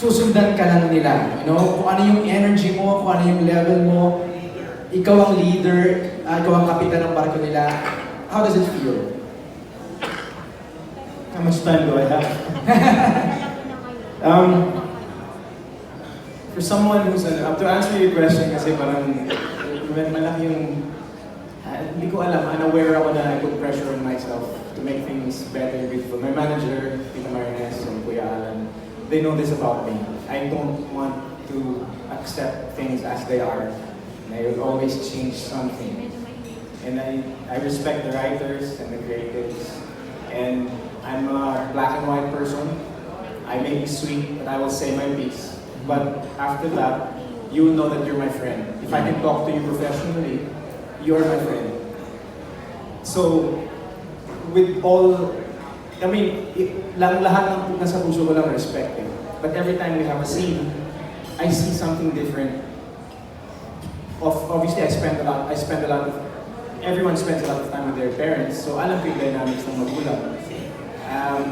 susundan ka lang nila. You know, kung ano yung energy mo, kung ano yung level mo, ikaw ang leader, ah, ikaw ang kapitan ng barko nila. How does it feel? How much time do I have? um, for someone who's, uh, to answer your question, kasi parang, malaki yung, ah, hindi ko alam, unaware ako na I put pressure on myself to make things better and beautiful. My manager, Tita Marines and Kuya Alan, they know this about me. I don't want to accept things as they are. And I always change something. And I, I respect the writers and the creatives. And I'm a black and white person. I may be sweet, but I will say my piece. But after that, you will know that you're my friend. If I can talk to you professionally, you're my friend. So, with all, I mean, it, lang lahat ng nasa puso ko lang respect eh. But every time we have a scene, I see something different. Of, obviously, I spend a lot, I spend a lot of, everyone spends a lot of time with their parents, so alam ko yung dynamics ng magulang. Um,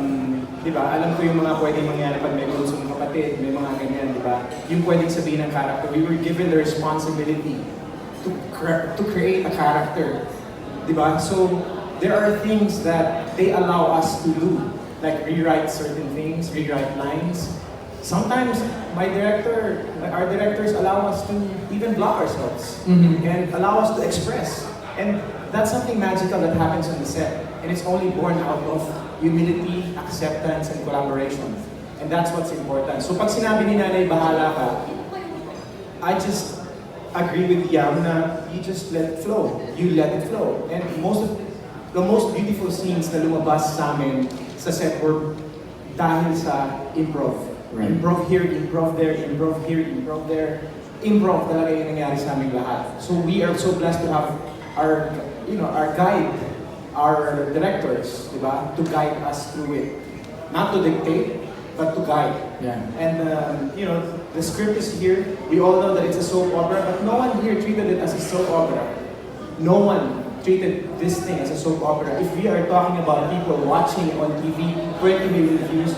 di ba, alam ko yung mga pwedeng mangyari pag may bunsong kapatid, may mga ganyan, di ba? Yung pwedeng sabihin ng character, we were given the responsibility to, cre- to create a character. Di ba? So, there are things that they allow us to do, like rewrite certain things, rewrite lines. Sometimes my director, our directors allow us to even block ourselves Mhm. and allow us to express. And that's something magical that happens on the set. And it's only born out of humility, acceptance, and collaboration. And that's what's important. So pag sinabi ni nanay, bahala ka, I just agree with Yam na you just let it flow. You let it flow. And most of the most beautiful scenes na lumabas sa amin sa set were dahil sa improv. Right. Improv here, improv there, improv here, improv there. Improv talaga yung nangyari sa aming lahat. So we are so blessed to have our, you know, our guide, our directors, di ba, to guide us through it. Not to dictate, but to guide. Yeah. And um, you know, the script is here. We all know that it's a soap opera, but no one here treated it as a soap opera. No one treated this thing as a soap opera. If we are talking about people watching on TV, 20 million views,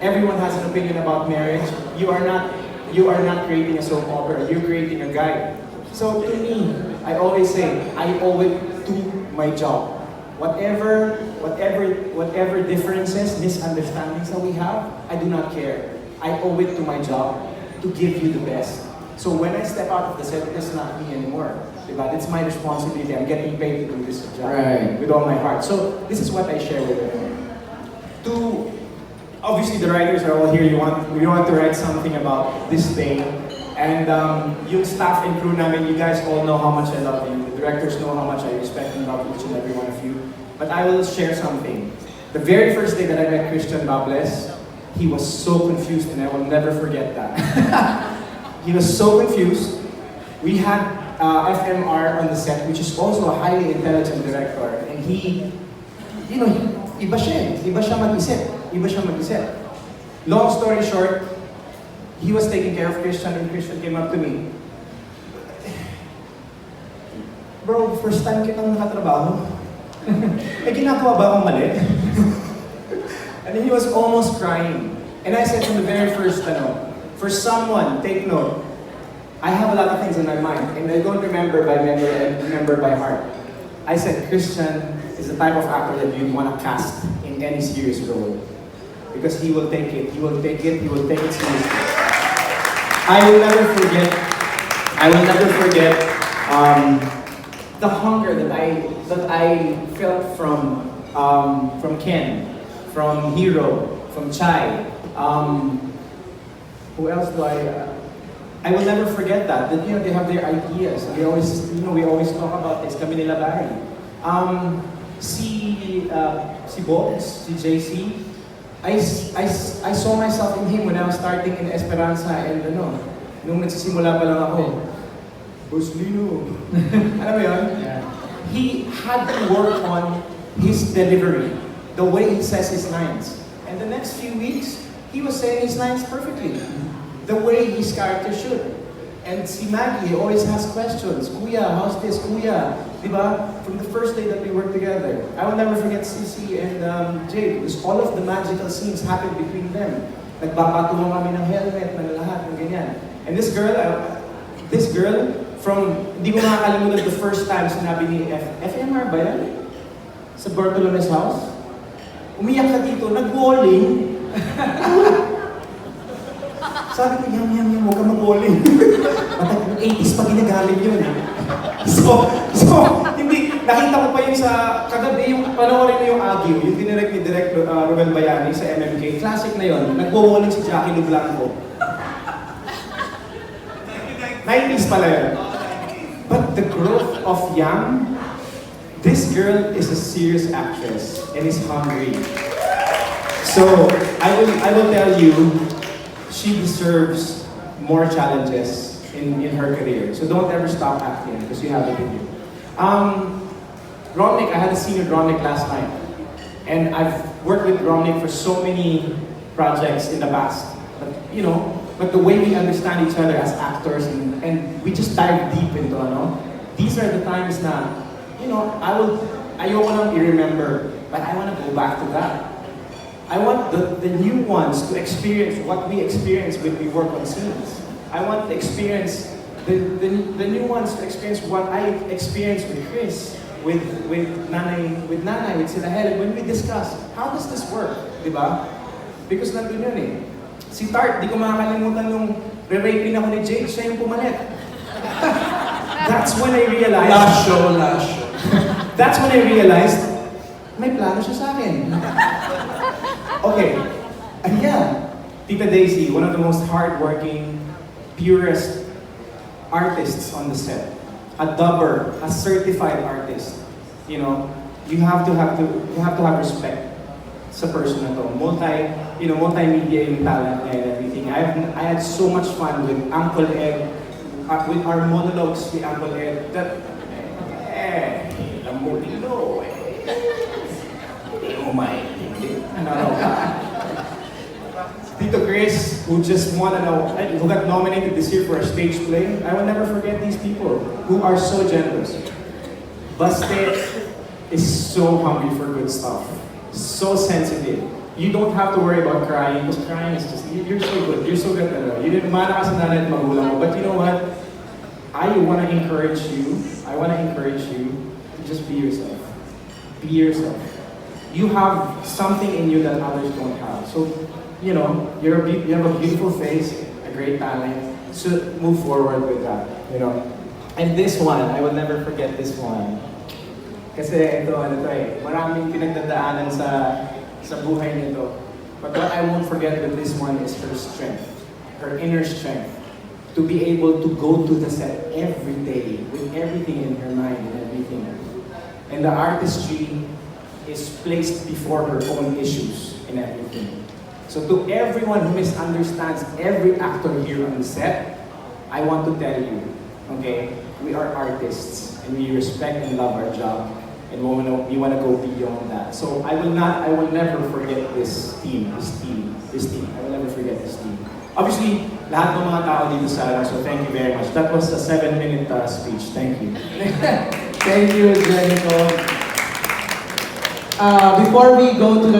everyone has an opinion about marriage. You are not, you are not creating a soap opera. You're creating a guide. So to me, I always say, I owe it to my job. Whatever, whatever, whatever differences, misunderstandings that we have, I do not care. I owe it to my job to give you the best. So when I step out of the set, it's not me anymore. Diba? It's my responsibility. I'm getting paid to do this job Right. with all my heart. So this is what I share with them. To obviously the writers are all here. You want we want to write something about this thing. And um, yung staff and crew namin, you guys all know how much I love you. The directors know how much I respect and love each and every one of you. But I will share something. The very first day that I met Christian Bables, he was so confused and I will never forget that. he was so confused. We had uh, FMR on the set, which is also a highly intelligent director. And he, you know, he, iba siya eh. Iba siya mag-isip. Iba siya mag-isip. Long story short, he was taking care of Christian and Christian came up to me. Bro, first time kitang nakatrabaho. May ginagawa ba akong mali? and he was almost crying. And I said from the very first, ano, for someone, take note, a lot of things in my mind, and I don't remember by memory, I remember by heart. I said, Christian is the type of actor that you want to cast in any serious role. Because he will take it, he will take it, he will take it seriously. I will never forget, I will never forget um, the hunger that I, that I felt from, um, from Ken, from Hero, from Chai. Um, who else do I? Uh, I will never forget that. That you know they have their ideas. We always, you know, we always talk about this. Kami nila Barry. Um, si uh, si Bobs, si JC. I, s- I, I saw myself in him when I was starting in Esperanza and ano, nung nagsisimula pa lang ako. Boss Lino. Alam mo yun? Yeah. he had to work on his delivery, the way he says his lines. And the next few weeks, he was saying his lines perfectly, the way his character should. And si Maggie always has questions. Kuya, how's this? Kuya, di ba? From the first day that we worked together. I will never forget Cici and um, Jade because all of the magical scenes happened between them. Nagpapatungan kami ng helmet, ng lahat, ng ganyan. And this girl, uh, this girl, from, hindi ko makakalimutan the first time sinabi ni F, FMR ba yan? Sa Bartolome's house? Umiyak ka dito, nag-walling. Sabi ko, yam, yam, yam, huwag ka mag-walling. Matag 80s pa ginagamit yun. So, so, hindi, nakita ko pa yun sa, kagabi yung, panoorin mo yung Agio, yung dinirect ni Direct uh, Ruel Bayani sa MMK. Classic na yun, nagwo-walling si Jackie Lublanco. 90s pala yun. But the growth of Yang, this girl is a serious actress and is hungry. So, I will, I will tell you, she deserves more challenges in, in her career. So don't ever stop acting because you have it in you. Um, I had a scene with Romnick last night. And I've worked with Romnick for so many projects in the past. But, you know, but the way we understand each other as actors and, and we just dive deep into, ano, these are the times na, you know, I will, ayoko nang i-remember, but I want to go back to that. I want the, the new ones to experience what we experience when we work on scenes. I want to experience the, the, the new ones to experience what I experienced with Chris, with with Nanay, with Nanay, with Sila Helen, when we discuss, how does this work? Di ba? Because nandun yun eh. Si Tart, di ko makakalimutan nung re-raping ako ni Jake, siya yung pumalit. That's when I realized... Last show, last show. That's when I realized, may plano siya sa akin. Okay. And yeah, Tita Daisy, one of the most hardworking, purest artists on the set. A dubber, a certified artist. You know, you have to have to you have to have respect sa person na to. Multi, you know, multimedia yung talent and everything. I have, I had so much fun with Uncle Ed, uh, with our monologues with Uncle Ed. That, eh, lamutilo eh. Hindi maintindihan. Ano? Tito Chris, who just won, ano, who got nominated this year for a stage play. I will never forget these people who are so generous. Baste is so hungry for good stuff. So sensitive. You don't have to worry about crying because crying is just, you- you're so good. You're so good. You didn't mana ka sa at magulang mo. But you know what? I want to encourage you. I want to encourage you to just be yourself. Be yourself. You have something in you that others don't have. So, you know, you're you have a beautiful face, a great talent. So move forward with that. You know. And this one, I will never forget this one. Kasi ito, ano to eh, maraming pinagdadaanan sa sa buhay nito. But what I won't forget with this one is her strength, her inner strength. To be able to go to the set every day with everything in her mind and everything. And the artistry is placed before her own issues and everything. So to everyone who misunderstands every actor here on the set, I want to tell you, okay, we are artists and we respect and love our job and we want we want to go beyond that. So I will not, I will never forget this team, this team, this team. I will never forget this team. Obviously, lahat ng mga tao dito sa alam, so thank you very much. That was a seven-minute uh, speech. Thank you. Thank you, Jericho. Uh, before we go to the